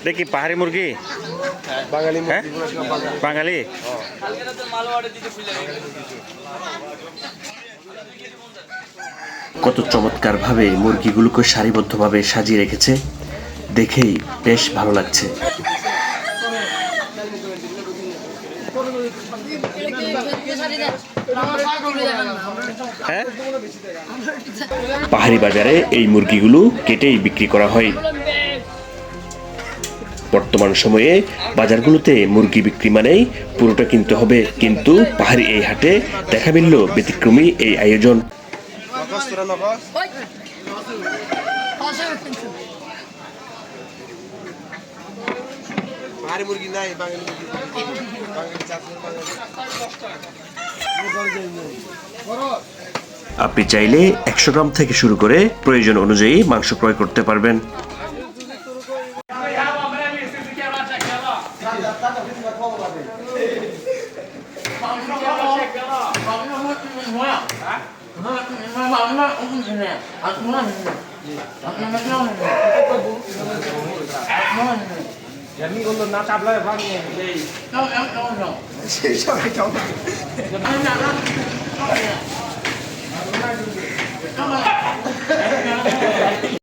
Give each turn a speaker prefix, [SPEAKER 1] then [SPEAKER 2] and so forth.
[SPEAKER 1] এটা কি পাহাড়ি মুরগি
[SPEAKER 2] বাঙালি
[SPEAKER 1] হ্যাঁ
[SPEAKER 2] বাঙালি
[SPEAKER 3] কত চমৎকারভাবে মুরগিগুলোকে সারিবদ্ধভাবে সাজিয়ে রেখেছে দেখেই বেশ ভালো লাগছে
[SPEAKER 1] হ্যাঁ?
[SPEAKER 3] পাহাড়ি বাজারে এই মুরগিগুলো কেটেই বিক্রি করা হয়। বর্তমান সময়ে বাজারগুলোতে মুরগি বিক্রি মানেই পুরোটা কিনতে হবে কিন্তু পাহাড়ি এই হাটে দেখা মিলল ব্যতিক্রমী এই আয়োজন।
[SPEAKER 2] ভারী মুরগি নাই বাঙালি মুরগি বাঙালি চাষ
[SPEAKER 3] আপনি চাইলে একশো গ্রাম থেকে শুরু করে প্রয়োজন অনুযায়ী মাংস ক্রয় করতে পারবেন। এমনি করল না চাপলায় ভাঙিয়ে সেই সবাই চাপলা